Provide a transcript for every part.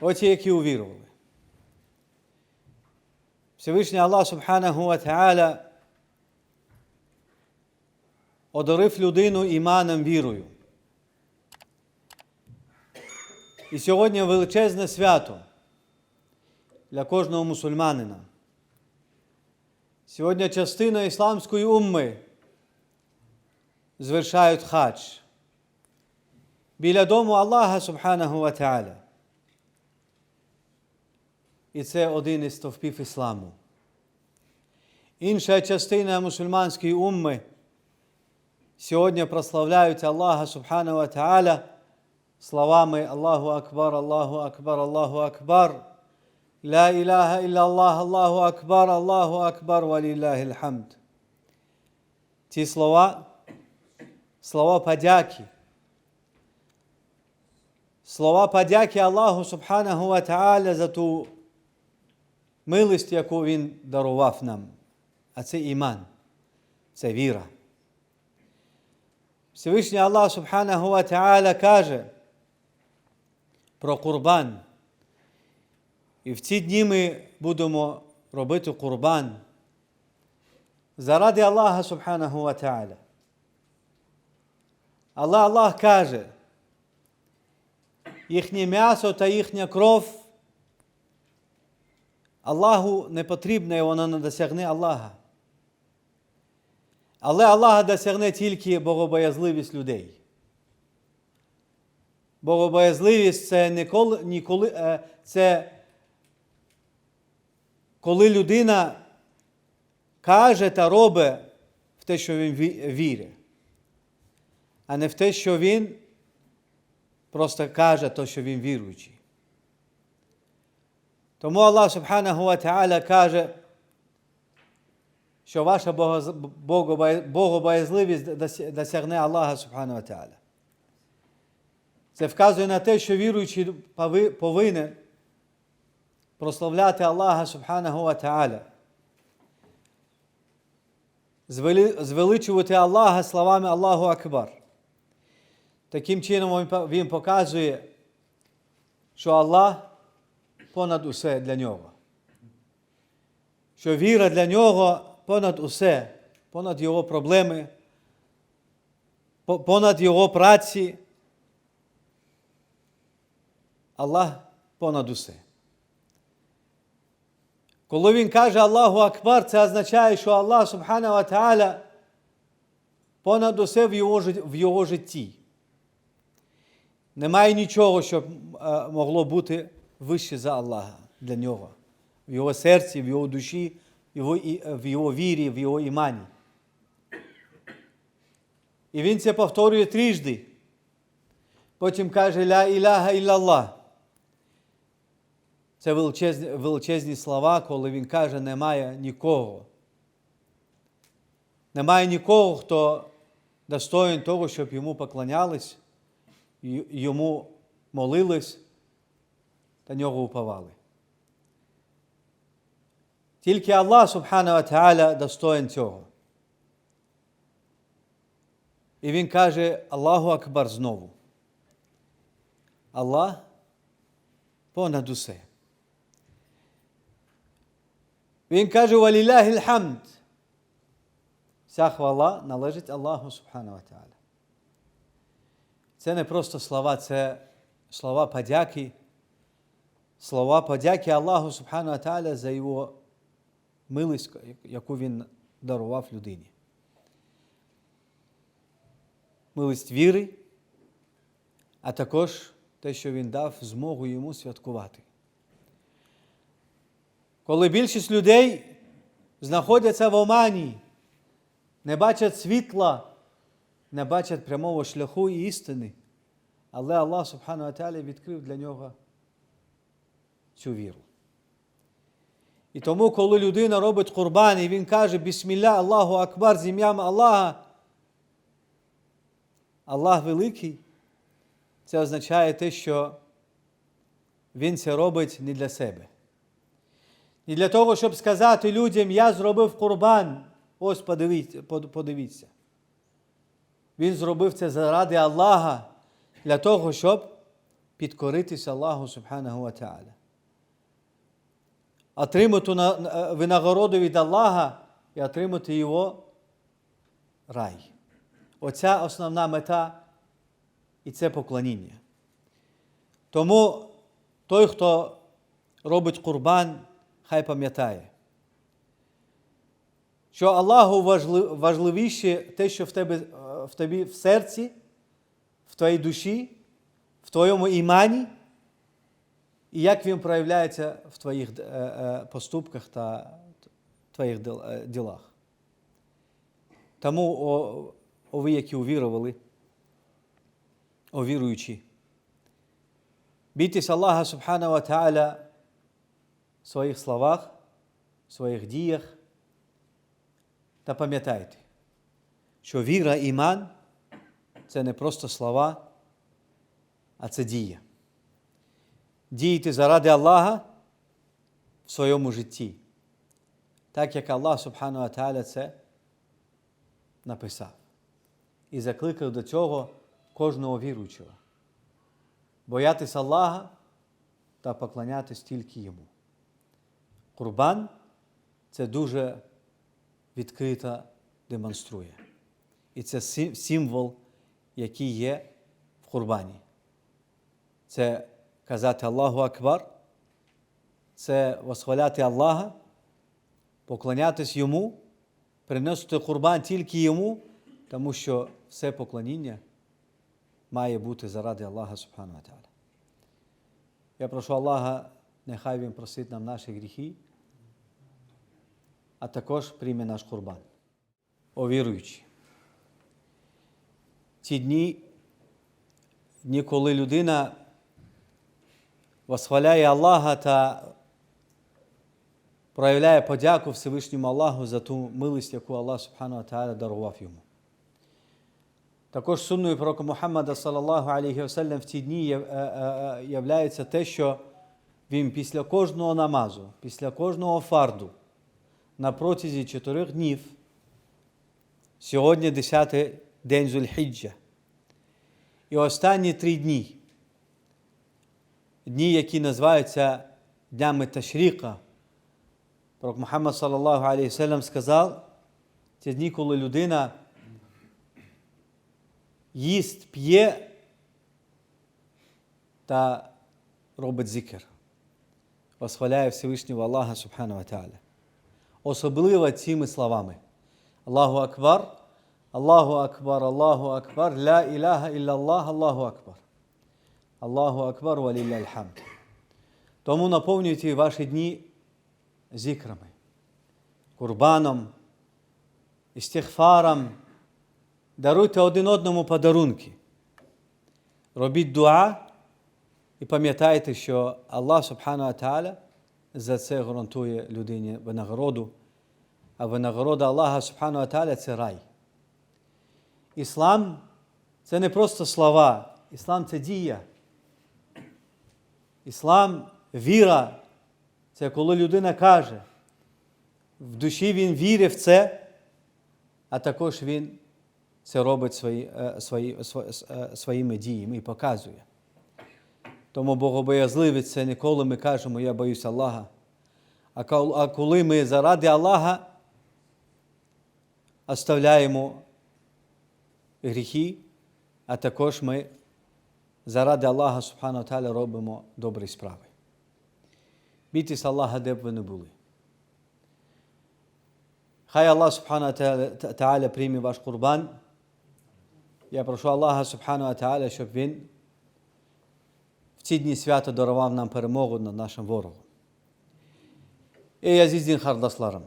оті, які увірували. Всевишній Аллах Субханаху Ва одарив людину іманом вірою. І сьогодні величезне свято для кожного мусульманина. Сьогодні частина ісламської умми звершають хадж біля дому Аллаха Субханаху Ва і це один із стовпів ісламу. Інша частина мусульманської умми сьогодні прославляють Аллаха Субхану Ва Тааля словами Аллаху Акбар, Аллаху Акбар, Аллаху Акбар, Ла Ілаха Ілля Аллах, Аллаху Акбар, Аллаху Акбар, валілляхі хамд. Ці слова, слова подяки. Слова подяки Аллаху Субханаху Ва Тааля за ту милість, яку Він дарував нам. А це іман, це віра. Всевишній Аллах Субханаху Ва Та'аля каже про курбан. І в ці дні ми будемо робити курбан заради Аллаха Субханаху Ва Та'аля. Але Аллах каже, їхнє м'ясо та їхня кров Аллаху не потрібне, і воно не досягне Аллаха. Але Аллаха досягне тільки богобоязливість людей. Богобоязливість це ніколи, ніколи е, це коли людина каже та робить в те, що він вірить, а не в те, що він просто каже те, що він віруючий. Тому Аллах Субханаху Ва Та'аля каже, що ваша богобоязливість досягне Аллаха Субхану Ва Та'аля. Це вказує на те, що віруючий повинен прославляти Аллаха Субханаху Ва Та'аля. Звеличувати Аллаха словами Аллаху Акбар. Таким чином він показує, що Аллах понад усе для нього. Що віра для нього понад усе, понад його проблеми, понад його праці. Аллах понад усе. Коли він каже Аллаху Акбар, це означає, що Аллах Субхану Ва понад усе в його, в його житті. Немає нічого, що могло бути вище за Аллаха для нього, в його серці, в його душі, в його, в його вірі, в його імані. І він це повторює трижди. Потім каже Ля іляха іллаллах. Це величезні, величезні слова, коли він каже, немає нікого. Немає нікого, хто достоїн того, щоб йому поклонялись, йому молились та нього уповали. Тільки Аллах Субхану Та'аля достоїн цього. І він каже Аллаху Акбар знову. Аллах понад усе. Він каже Валілахі лхамд. Вся хвала належить Аллаху Субхану Та'аля. Це не просто слова, це слова подяки. Слова подяки Аллаху Субхану Ва Та'аля за його милість, яку він дарував людині. Милість віри, а також те, що він дав змогу йому святкувати. Коли більшість людей знаходяться в омані, не бачать світла, не бачать прямого шляху і істини, але Аллах Субхану Аталя відкрив для нього цю віру. І тому, коли людина робить курбан, і він каже Бісмілля Аллаху Акбар з ім'ям Аллаха, Аллах великий, це означає те, що він це робить не для себе. Не для того, щоб сказати людям, я зробив курбан. Ось подивіться. подивіться. Він зробив це заради Аллаха, для того, щоб підкоритися Аллаху Субханаху Ва Та'аля. Отримати на- на- винагороду від Аллаха і отримати його рай. Оця основна мета і це поклоніння. Тому той, хто робить курбан, хай пам'ятає, що Аллаху важливіше те, що в тебе е, в тобі в серці, в твоїй душі, в твоєму імані, і як він проявляється в твоїх е, е, поступках та твоїх е, ділах. Тому, о, о ви, які увірували, о віруючі, бійтесь Аллаха Субхану Ва Та'аля в своїх словах, в своїх діях. Та пам'ятайте, що віра, іман це не просто слова, а це дія. Дійте заради Аллаха в своєму житті, так як Аллах Субхану Ва Та'аля це написав. І закликав до цього кожного віруючого. Боятись Аллаха та поклонятись тільки йому. Курбан це дуже відкрито демонструє. І це символ, який є в курбані. Це казати Аллаху Акбар, це восхваляти Аллаха, поклонятись Йому, приносити курбан тільки Йому, тому що все поклоніння має бути заради Аллаха Субхану Ва Та'аля. Я прошу Аллаха, нехай Він просить нам наші гріхи, а також прийме наш курбан. О віруючі. Ці дні, дні, коли людина восхваляє Аллаха та проявляє подяку Всевишньому Аллаху за ту милість, яку Аллах Субхану Та'аля дарував йому. Також сунною пророка Мухаммада, салаллаху алейхи вассалям, в ці дні е, е, е, являється те, що він після кожного намазу, після кожного фарду, на протязі чотирьох днів, сьогодні 10 день Зульхіджа, і останні три дні, дні, які називаються днями Ташріка, пророк Мухаммад, салаллаху алейхи сказав, це дні, коли людина їсть, п'є та робить зікр. Восхваляє Всевишнього Аллаха Субхану Та'аля. Особливо цими словами. Аллаху Акбар, Аллаху Акбар, Аллаху Акбар, Ла ілляха іллаллах, Аллаху Акбар. Аллаху Акбар, хамд. Тому наповнюйте ваші дні зікрами, курбаном, істихфаром, Даруйте один одному подарунки. Робіть дуа і пам'ятайте, що Аллах Субхану Ва Та'аля за це гарантує людині винагороду, а винагорода Аллаха Субхану Ва Та'аля – це рай. Іслам це не просто слова, іслам це дія. Іслам віра. Це коли людина каже, в душі він вірить в це, а також він це робить свої, е, свої, е, своїми діями і показує. Тому богобоязливість це не коли ми кажемо, я боюсь Аллаха. А коли ми заради Аллаха оставляємо гріхи, а також ми заради Аллаха Субхану Таля робимо добрі справи. Бійтесь Аллаха, де б ви не були. Хай Аллах Субхану Та'аля прийме ваш курбан. Я прошу Аллаха Субхану Та'аля, щоб Він в ці дні свята дарував нам перемогу над нашим ворогом. Ey aziz din kardeşlerim,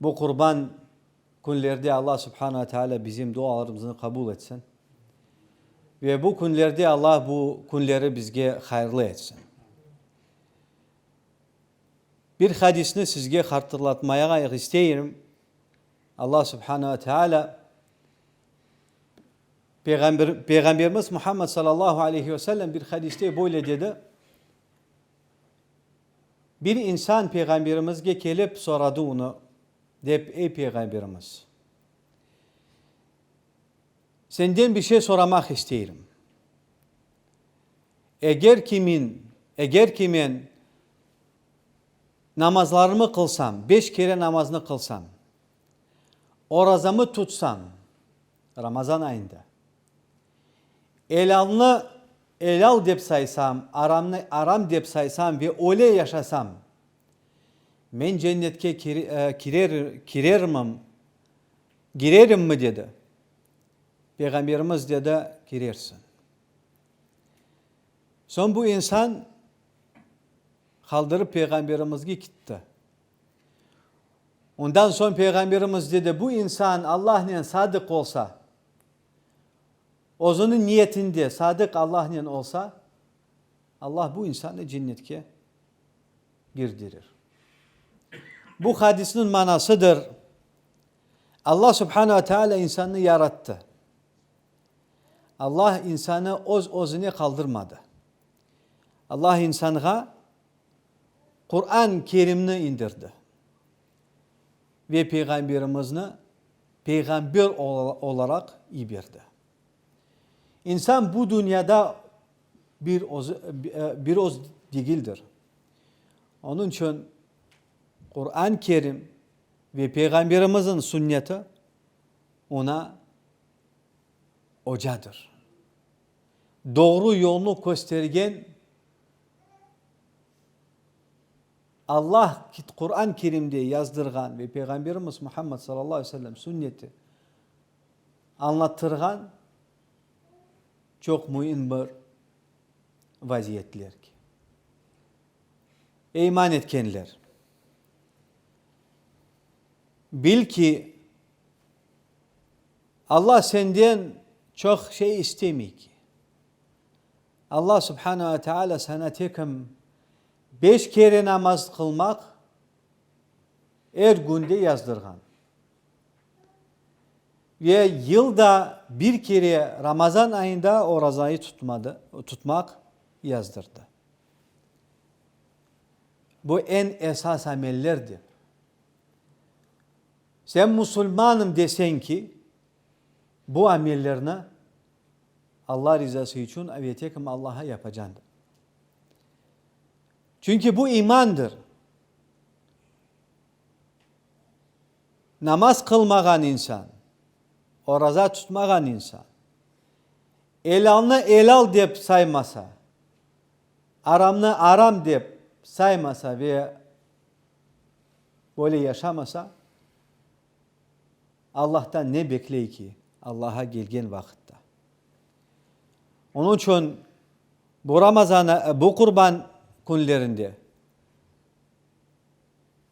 bu kurban günlerde Allah Subhanahu Teala bizim dualarımızı kabul etsin. Ve bu günlerde Allah bu günleri bizge hayırlı etsin. Bir hadisini sizge hatırlatmaya isterim. Allah Subhanahu Teala Peygamber, Peygamberimiz Muhammed sallallahu aleyhi ve sellem bir hadiste böyle dedi. Bir insan peygamberimizge gelip soradı onu. Deyip ey peygamberimiz. Senden bir şey soramak isterim. eğer kimin, eğer kimin namazlarımı kılsam, beş kere namazını kılsam, orazamı tutsam, Ramazan ayında, elalını elal dep saysam, aramını aram dep saysam ve öyle yaşasam, men cennetke e, kirer, kirerim, girerim mi dedi. Peygamberimiz dedi girersin. Son bu insan kaldırıp peygamberimizge gitti. Ondan sonra peygamberimiz dedi bu insan Allah'la sadık olsa, O'zini niyetinde sadık Allah'la olsa, Allah bu insanı cennetke girdirir. Bu hadisinin manasıdır. Allah subhanehu ve teala insanı yarattı. Allah insanı oz ozunu kaldırmadı. Allah insana Kur'an-ı Kerim'ini indirdi. Ve peygamberimizni peygamber olarak iberdi. İnsan bu dünyada bir oz, bir oz değildir. Onun için Kur'an-ı Kerim ve Peygamberimizin sünneti ona hocadır. Doğru yolunu göstergen Allah Kur'an-ı Kerim'de yazdırgan ve Peygamberimiz Muhammed sallallahu aleyhi ve sellem sünneti anlattırgan çok mühim bir vaziyetler. Ey iman etkenler, bil ki Allah senden çok şey istemiyor ki. Allah subhanehu ve teala sana tekim beş kere namaz kılmak her günde yazdırgan. Ve yılda bir kere Ramazan ayında o razayı tutmadı, tutmak yazdırdı. Bu en esas amellerdir. Sen Müslümanım desen ki bu amellerini Allah rızası için evetekim Allah'a yapacaksın. Çünkü bu imandır. Namaz kılmagan insan, oraza tutmagan insan, elalını elal deyip saymasa, aramını aram deyip saymasa ve böyle yaşamasa, Allah'tan ne bekley ki Allah'a gelgen vakitte. Onun için bu Ramazan'a, bu kurban günlerinde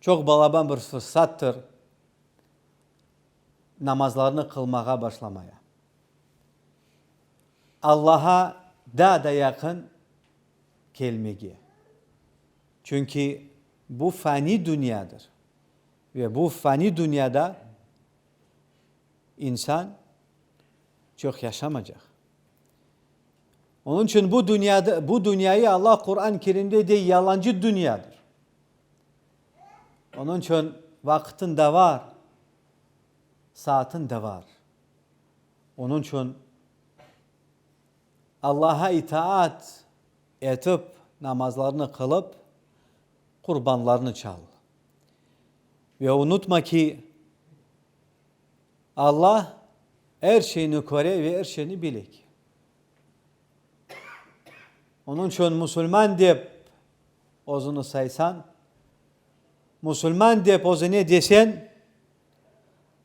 çok balaban bir fırsattır namazlarını kılmaya başlamaya. Allah'a daha da yakın gelmeye. Çünkü bu fani dünyadır. Ve bu fani dünyada insan çok yaşamayacak. Onun için bu dünyada bu dünyayı Allah Kur'an-ı Kerim'de de yalancı dünyadır. Onun için vaktin de var. Saatin de var. Onun için Allah'a itaat etip namazlarını kılıp kurbanlarını çal. Ve unutma ki Allah her şeyini kore ve her şeyini bilik. Onun için Müslüman deyip ozunu saysan, Müslüman deyip ozunu desen,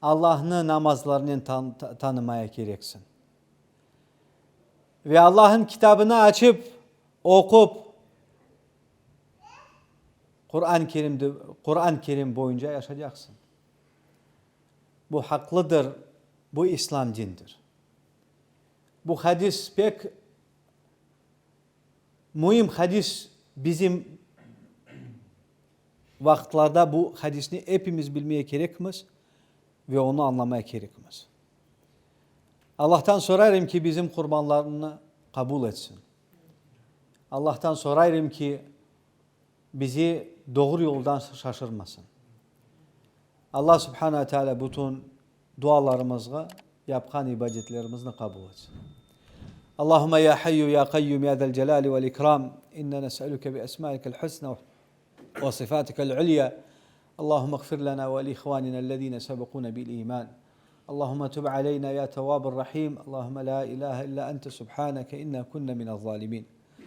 Allah'ın namazlarını tan tanımaya gereksin. Ve Allah'ın kitabını açıp, okup, Kur'an-ı Kerim'de Kur'an-ı Kerim boyunca yaşayacaksın. Bu haklıdır. Bu İslam dindir. Bu hadis pek mühim hadis bizim vaktlerde bu hadisini hepimiz bilmeye gerekmez ve onu anlamaya gerekmez. Allah'tan sorarım ki bizim kurbanlarını kabul etsin. Allah'tan sorarım ki bizi doğru yoldan şaşırmasın. Allah subhanahu teala bütün dualarımızı yapkan ibadetlerimizni kabul etsin. اللهم يا حي يا قيوم يا ذا الجلال والإكرام إنا نسألك بأسمائك الحسنى وصفاتك العليا اللهم اغفر لنا ولإخواننا الذين سبقونا بالإيمان اللهم تب علينا يا تواب الرحيم اللهم لا إله إلا أنت سبحانك إنا كنا من الظالمين